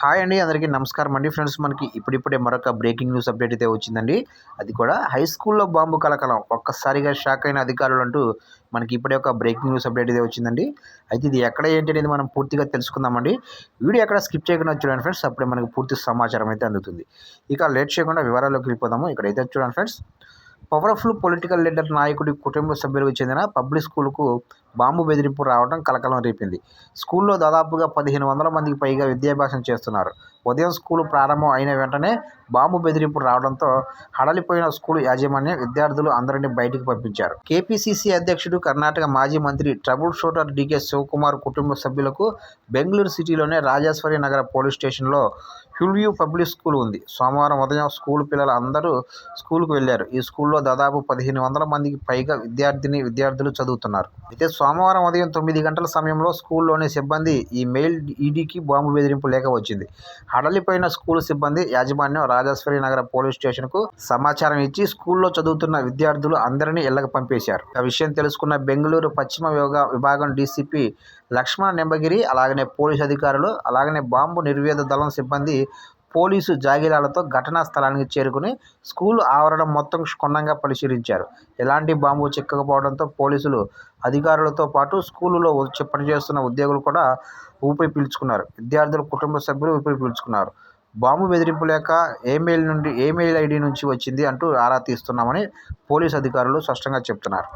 Hi అండి అందరికీ నమస్కారం అండి ఫ్రెండ్స్. మనకి ఇప్పుడిప్పుడే మరొక బ్రేకింగ్ న్యూస్ అప్డేట్ అయితే వచ్చిందండి. అది కూడా హై స్కూల్లో బాంబు కలకలం. ఒక్కసారిగా షాక్ అయిన అధికారులు అంటూ మనకి ఇప్పుడే ఒక బ్రేకింగ్ న్యూస్ అప్డేట్ అయితే వచ్చిందండి. అయితే ఇది ఎక్కడ ఏంటి అనేది మనం పూర్తిగా తెలుసుకుందామండి. వీడియో ఎక్కడ స్కిప్ చేయకుండా చూడండి ఫ్రెండ్స్. అప్పుడే మనకి పూర్తి సమాచారం అయితే అందుతుంది. ఇక లేట్ చేయకుండా వివరాల్లోకి వెళ్ళిపోదాము. ఇక్కడైతే చూడండి ఫ్రెండ్స్. పవర్ఫుల్ పొలిటికల్ లీడర్ నాయకుడి కుటుంబ సభ్యులకు చెందిన పబ్లిక్ స్కూల్కు బాంబు బెదిరింపు రావడం కలకలం రేపింది. స్కూల్లో దాదాపుగా పదిహేను వందల మందికి పైగా విద్యాభ్యాసం చేస్తున్నారు. ఉదయం స్కూలు ప్రారంభం అయిన వెంటనే బాంబు బెదిరింపు రావడంతో హడలిపోయిన స్కూల్ యాజమాన్యం విద్యార్థులు అందరినీ బయటికి పంపించారు. కేపీసీసీ అధ్యక్షుడు కర్ణాటక మాజీ మంత్రి ట్రబుల్ షూటర్ డికే శివకుమార్ కుటుంబ సభ్యులకు బెంగళూరు సిటీలోనే రాజేశ్వరి నగర పోలీస్ స్టేషన్లో హ్యూల్యూ పబ్లిక్ స్కూల్ ఉంది. సోమవారం ఉదయం స్కూల్ పిల్లలు అందరూ స్కూల్కు వెళ్ళారు. ఈ స్కూల్లో దాదాపు పదిహేను వందల మందికి పైగా విద్యార్థిని విద్యార్థులు చదువుతున్నారు. అయితే సోమవారం ఉదయం తొమ్మిది గంటల సమయంలో స్కూల్లోని సిబ్బంది ఈ మెయిల్ ఈడీకి బాంబు బెదిరింపు లేఖ వచ్చింది. హడలిపోయిన స్కూల్ సిబ్బంది యాజమాన్యం రాజేశ్వరి నగర పోలీస్ స్టేషన్కు సమాచారం ఇచ్చి స్కూల్లో చదువుతున్న విద్యార్థులు అందరినీ ఇళ్ళకు పంపేశారు. ఆ విషయం తెలుసుకున్న బెంగళూరు పశ్చిమ విభాగం డీసీపీ లక్ష్మణ నింబగిరి అలాగనే పోలీస్ అధికారులు అలాగనే బాంబు నిర్వేద దళం సిబ్బంది పోలీసు జాగిరాలతో ఘటనా స్థలానికి చేరుకుని స్కూల్ ఆవరణ మొత్తం క్షుణ్ణంగా పరిశీలించారు. ఎలాంటి బాంబు చిక్కకపోవడంతో పోలీసులు అధికారులతో పాటు స్కూలులో పనిచేస్తున్న ఉద్యోగులు కూడా ఊపిరి పీల్చుకున్నారు. విద్యార్థుల కుటుంబ సభ్యులు ఊపిరి పీల్చుకున్నారు. బాంబు బెదిరింపు లేక ఏమెయిల్ నుండి ఏమెయిల్ ఐడి నుంచి వచ్చింది అంటూ ఆరా తీస్తున్నామని పోలీసు అధికారులు స్పష్టంగా చెప్తున్నారు.